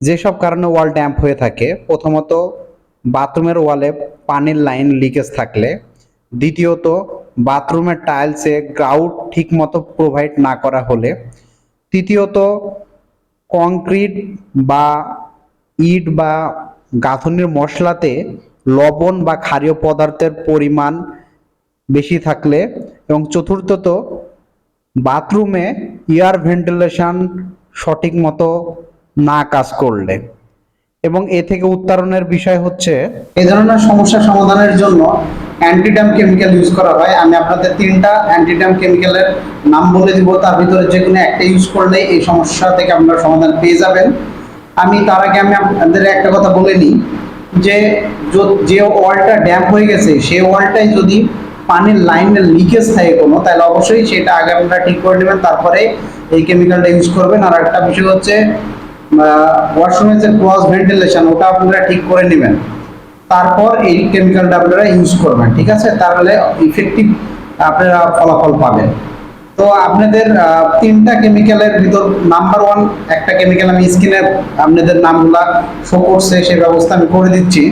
যেসব কারণে ওয়াল ড্যাম্প হয়ে থাকে, প্রথমত বাথরুমের ওয়ালে পানির লাইন লিকেজ থাকলে, দ্বিতীয়ত বাথরুমের টাইলসে গ্রাউট ঠিকমতো প্রোভাইড না করা হলে, তৃতীয়ত কংক্রিট বা ইট বা গাঁথনির মশলাতে লবণ বা ক্ষারীয় পদার্থের পরিমাণ বেশি থাকলে, এবং চতুর্থত বাথরুমে এয়ার ভেন্টিলেশন সঠিক মতো না কাজ করলে। এবং এ থেকে উত্তরণের বিষয় হচ্ছে, এই ধরনের সমস্যা সমাধানের জন্য অ্যান্টিডাম কেমিক্যাল ইউজ করা হয়। আমি আপনাদের তিনটা অ্যান্টিডাম কেমিক্যালের নাম বলে দিব। তার ভিতরে যে কোনো একটা ইউজ করলে এই সমস্যা থেকে আপনারা সমাধান পেয়ে যাবেন। আমি তার আগে আমি আপনাদের একটা কথা বলে নিই যে যে ওয়ালটা ড্যাম্প হয়ে গেছে, সেই ওয়ালটাই যদি পানির লাইনের লিকেজ থাকে কোনো, তাহলে অবশ্যই সেটা আগে আপনারা ঠিক করে নেবেন। তারপরে এই কেমিক্যালটা ইউজ করবেন। আর একটা বিষয় হচ্ছে ওয়াশরুমের যে ভেন্টিলেশন ওটা আপনারা ঠিক করে নেবেন। তারপর এই কেমিক্যালটা আপনারা ইউজ করবেন, ঠিক আছে? তাহলে ইফেক্টিভ আপনারা ফলাফল পাবেন। তো আপনাদের তিনটা কেমিক্যালের ভিতর নাম্বার ওয়ান একটা কেমিক্যাল আমি স্ক্রিনে আপনাদের নামগুলা শো করছে সেই ব্যবস্থা আমি করে দিচ্ছি।